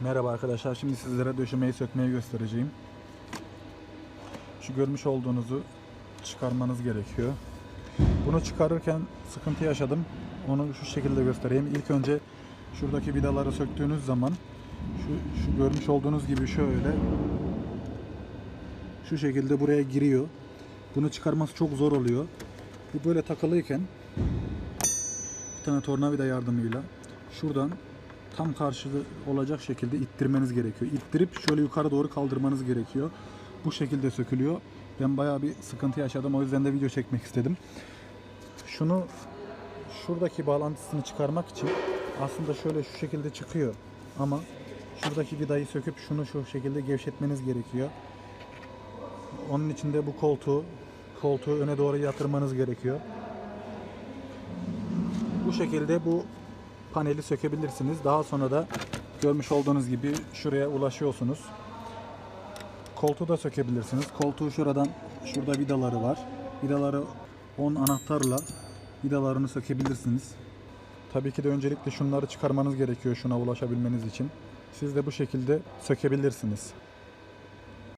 Merhaba arkadaşlar. Şimdi sizlere döşemeyi sökmeyi göstereceğim. Şu görmüş olduğunuzu çıkarmanız gerekiyor. Bunu çıkarırken sıkıntı yaşadım. Onu şu şekilde göstereyim. İlk önce şuradaki vidaları söktüğünüz zaman şu, şu görmüş olduğunuz gibi şöyle şu şekilde buraya giriyor. Bunu çıkarması çok zor oluyor. Bu böyle takılıyken bir tane tornavida yardımıyla şuradan tam karşılığı olacak şekilde ittirmeniz gerekiyor. İttirip şöyle yukarı doğru kaldırmanız gerekiyor. Bu şekilde sökülüyor. Ben bayağı bir sıkıntı yaşadım. O yüzden de video çekmek istedim. Şunu şuradaki bağlantısını çıkarmak için aslında şöyle şu şekilde çıkıyor. Ama şuradaki vidayı söküp şunu şu şekilde gevşetmeniz gerekiyor. Onun için de bu koltuğu koltuğu öne doğru yatırmanız gerekiyor. Bu şekilde bu paneli sökebilirsiniz. Daha sonra da görmüş olduğunuz gibi şuraya ulaşıyorsunuz. Koltuğu da sökebilirsiniz. Koltuğu şuradan şurada vidaları var. Vidaları 10 anahtarla vidalarını sökebilirsiniz. Tabii ki de öncelikle şunları çıkarmanız gerekiyor şuna ulaşabilmeniz için. Siz de bu şekilde sökebilirsiniz.